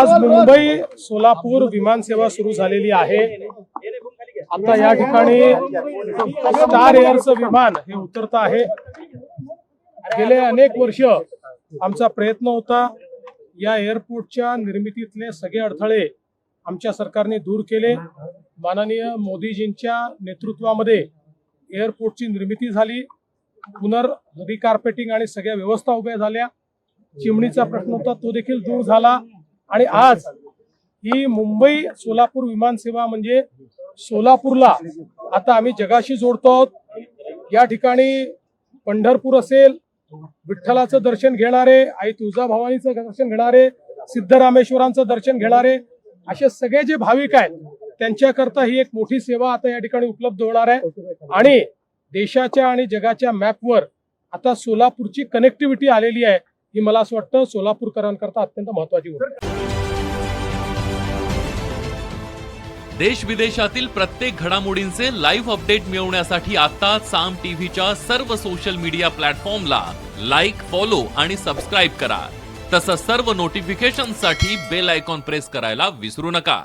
आज मुंबई सोलापूर विमानसेवा सुरू झालेली आहे. आता या ठिकाणी स्टार एअरचं विमान हे उतरत आहे. गेले अनेक वर्ष आमचा प्रयत्न होता या एअरपोर्टच्या निर्मितीतले सगळे अडथळे आमच्या सरकारने दूर केले. माननीय मोदीजींच्या नेतृत्वामध्ये एअरपोर्टची निर्मिती झाली. पुनर रिकार्पेटिंग आणि सगळ्या व्यवस्था उभ्या झाल्या. चिमणीचा प्रश्न होता तो देखील दूर झाला. आणि आज ही मुंबई सोलापूर विमानसेवा म्हणजे सोलापूरला आता आम्ही जगाशी जोडतो आहोत. या ठिकाणी पंढरपूर असेल विठ्ठलाचं दर्शन घेणारे आई तुळजाभवानीचं दर्शन घेणारे सिद्धरामेश्वरांचं दर्शन घेणारे असे सगळे जे भाविक आहेत त्यांच्याकरता ही एक मोठी सेवा आता या ठिकाणी उपलब्ध होणार आहे. आणि देशाच्या आणि जगाच्या मॅपवर आता सोलापूरची कनेक्टिव्हिटी आलेली आहे. ही मला असं वाटतं सोलापूरकरांकरता अत्यंत महत्वाची गोष्ट देश विदेशातील प्रत्येक घडामोडींचे लाईव्ह अपडेट मिळवण्यासाठी आता साम टीव्हीच्या सर्व सोशल मीडिया प्लॅटफॉर्मला लाईक फॉलो आणि सबस्क्राईब करा. तसंच सर्व नोटिफिकेशनसाठी बेल आयकॉन प्रेस करायला विसरू नका.